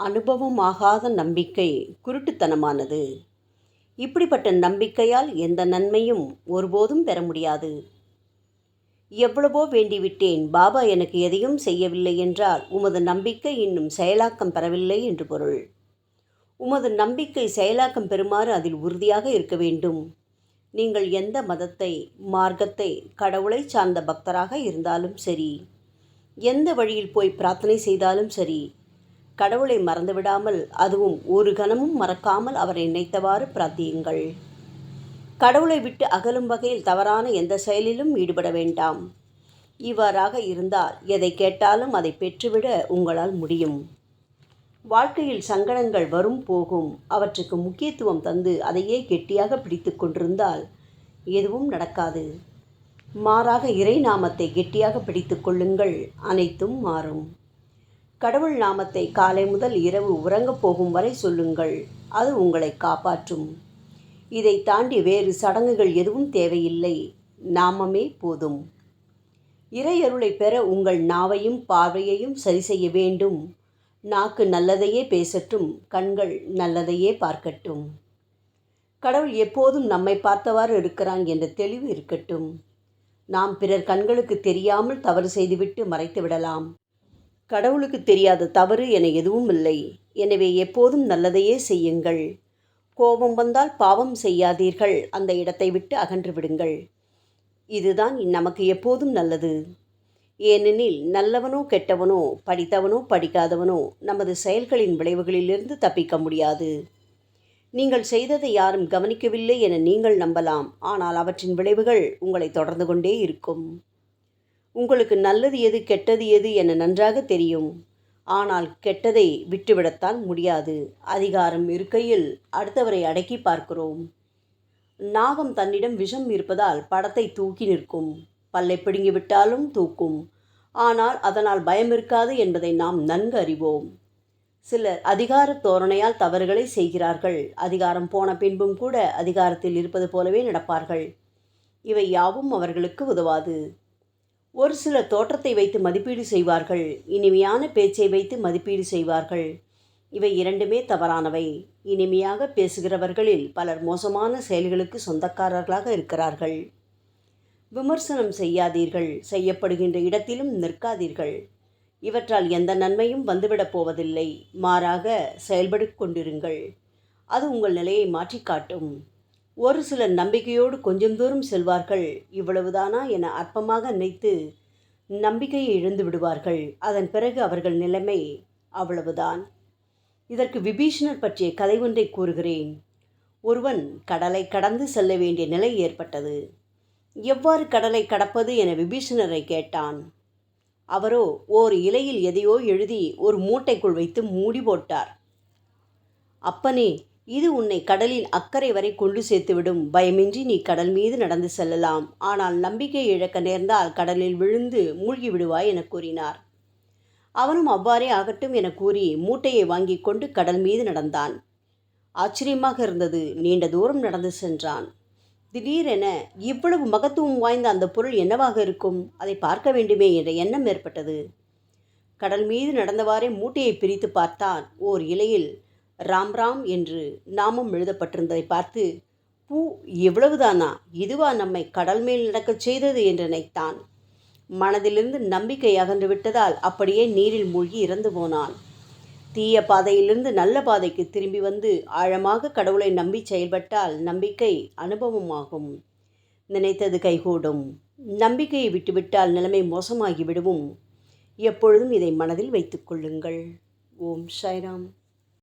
அனுபவமாகாத நம்பிக்கை குருட்டுத்தனமானது. இப்படிப்பட்ட நம்பிக்கையால் எந்த நன்மையும் ஒருபோதும் பெற முடியாது. எவ்வளவோ வேண்டிவிட்டேன் பாபா எனக்கு எதையும் செய்யவில்லை என்றால் உமது நம்பிக்கை இன்னும் செயலாக்கம் பெறவில்லை என்று பொருள். உமது நம்பிக்கை செயலாக்கம் பெறுமாறு அதில் உறுதியாக இருக்க வேண்டும். நீங்கள் எந்த மதத்தை மார்க்கத்தை கடவுளை சார்ந்த பக்தராக இருந்தாலும் சரி எந்த வழியில் போய் பிரார்த்தனை செய்தாலும் சரி கடவுளை மறந்துவிடாமல் அதுவும் ஒரு கணமும் மறக்காமல் அவரை நினைத்தவாறு பிரார்த்தியுங்கள். கடவுளை விட்டு அகலும் வகையில் தவறான எந்த செயலிலும் ஈடுபட வேண்டாம். இவ்வாறாக இருந்தால் எதை கேட்டாலும் அதை பெற்றுவிட உங்களால் முடியும். வாழ்க்கையில் சங்கடங்கள் வரும் போகும். அவற்றுக்கு முக்கியத்துவம் தந்து அதையே கெட்டியாக பிடித்து கொண்டிருந்தால் எதுவும் நடக்காது. மாறாக இறை நாமத்தை கெட்டியாக பிடித்து கொள்ளுங்கள். அனைத்தும் மாறும். கடவுள் நாமத்தை காலை முதல் இரவு உறங்கப் போகும் வரை சொல்லுங்கள். அது உங்களை காப்பாற்றும். இதை தாண்டி வேறு சடங்குகள் எதுவும் தேவையில்லை. நாமமே போதும். இறையருளை பெற உங்கள் நாவையும் பார்வையையும் சரி செய்ய வேண்டும். நாக்கு நல்லதையே பேசட்டும் கண்கள் நல்லதையே பார்க்கட்டும். கடவுள் எப்போதும் நம்மை பார்த்தவாறு இருக்கிறான் என்ற தெளிவு இருக்கட்டும். நாம் பிறர் கண்களுக்கு தெரியாமல் தவறு செய்துவிட்டு மறைத்து விடலாம் கடவுளுக்கு தெரியாத தவறு என எதுவும் இல்லை. எனவே எப்போதும் நல்லதையே செய்யுங்கள். கோபம் வந்தால் பாவம் செய்யாதீர்கள். அந்த இடத்தை விட்டு அகன்று விடுங்கள். இதுதான் நமக்கு எப்போதும் நல்லது. ஏனெனில் நல்லவனோ கெட்டவனோ படித்தவனோ படிக்காதவனோ நமது செயல்களின் விளைவுகளிலிருந்து தப்பிக்க முடியாது. நீங்கள் செய்ததை யாரும் கவனிக்கவில்லை என நீங்கள் நம்பலாம். ஆனால் அவற்றின் விளைவுகள் உங்களை தொடர்ந்து கொண்டே இருக்கும். உங்களுக்கு நல்லது எது கெட்டது எது என நன்றாக தெரியும். ஆனால் கெட்டதை விட்டுவிடத்தான் முடியாது. அதிகாரம் இருக்கையில் அடுத்தவரை அடக்கி பார்க்கிறோம். நாகம் தன்னிடம் விஷம் இருப்பதால் படத்தை தூக்கி நிற்கும். பல்லை பிடுங்கிவிட்டாலும் தூக்கும். ஆனால் அதனால் பயம் இருக்காது என்பதை நாம் நன்கு அறிவோம். சிலர் அதிகார தோரணையால் தவறுகளை செய்கிறார்கள். அதிகாரம் போன பின்பும் கூட அதிகாரத்தில் இருப்பது போலவே நடப்பார்கள். இவை யாவும் அவர்களுக்கு உதவாது. ஒரு சில தோற்றத்தை வைத்து மதிப்பீடு செய்வார்கள். இனிமையான பேச்சை வைத்து மதிப்பீடு செய்வார்கள். இவை இரண்டுமே தவறானவை. இனிமையாக பேசுகிறவர்களில் பலர் மோசமான செயல்களுக்கு சொந்தக்காரர்களாக இருக்கிறார்கள். விமர்சனம் செய்யாதீர்கள். செய்யப்படுகின்ற இடத்திலும் நிற்காதீர்கள். இவற்றால் எந்த நன்மையும் வந்துவிடப் போவதில்லை. மாறாக செயல்படு கொண்டிருங்கள். அது உங்கள் நிலையை மாற்றிக்காட்டும் ஒரு சிலர் நம்பிக்கையோடு கொஞ்சம் தூரம் செல்வார்கள். இவ்வளவுதானா என அற்பமாக நினைத்து நம்பிக்கையை இழந்து விடுவார்கள். அதன் பிறகு அவர்கள் நிலைமை அவ்வளவுதான். இதற்கு விபீஷணர் பற்றிய கதை ஒன்றை கூறுகிறேன். ஒருவன் கடலை கடந்து செல்ல வேண்டிய நிலை ஏற்பட்டது. எவ்வாறு கடலை கடப்பது என விபீஷணரை கேட்டான். அவரோ ஓர் இலையில் எதையோ எழுதி ஒரு மூட்டைக்குள் வைத்து மூடி போட்டார். அப்பனே இது உன்னை கடலின் அக்கறை வரை கொண்டு சேர்த்துவிடும். பயமின்றி நீ கடல் மீது நடந்து செல்லலாம். ஆனால் நம்பிக்கை இழக்க நேர்ந்தால் கடலில் விழுந்து மூழ்கி விடுவாய் என கூறினார். அவனும் அவ்வாறே ஆகட்டும் என கூறி மூட்டையை வாங்கி கொண்டு கடல் மீது நடந்தான். ஆச்சரியமாக இருந்தது. நீண்ட தூரம் நடந்து சென்றான். திடீரென இவ்வளவு மகத்துவம் வாய்ந்த அந்த பொருள் என்னவாக இருக்கும்? அதை பார்க்க வேண்டுமே என்ற எண்ணம் ஏற்பட்டது. கடல் மீது நடந்தவாறே மூட்டையை பிரித்து பார்த்தான். ஓர் இலையில் ராம் ராம் என்று நாமும் எழுதப்பட்டிருந்ததை பார்த்து பூ எவ்வளவுதானா? இதுவா நம்மை கடல் மேல் நடக்கச் செய்தது? என்று நினைத்தான். மனதிலிருந்து நம்பிக்கை அகன்று விட்டதால் அப்படியே நீரில் மூழ்கி இறந்து போனான். தீய பாதையிலிருந்து நல்ல பாதைக்கு திரும்பி வந்து ஆழமாக கடவுளை நம்பி செயல்பட்டால் நம்பிக்கை அனுபவமாகும். நினைத்தது கைகூடும். நம்பிக்கையை விட்டுவிட்டால் நிலைமை மோசமாகி விடுவோம் எப்பொழுதும் இதை மனதில் வைத்துக்கொள்ளுங்கள் ஓம் சாய்ராம்.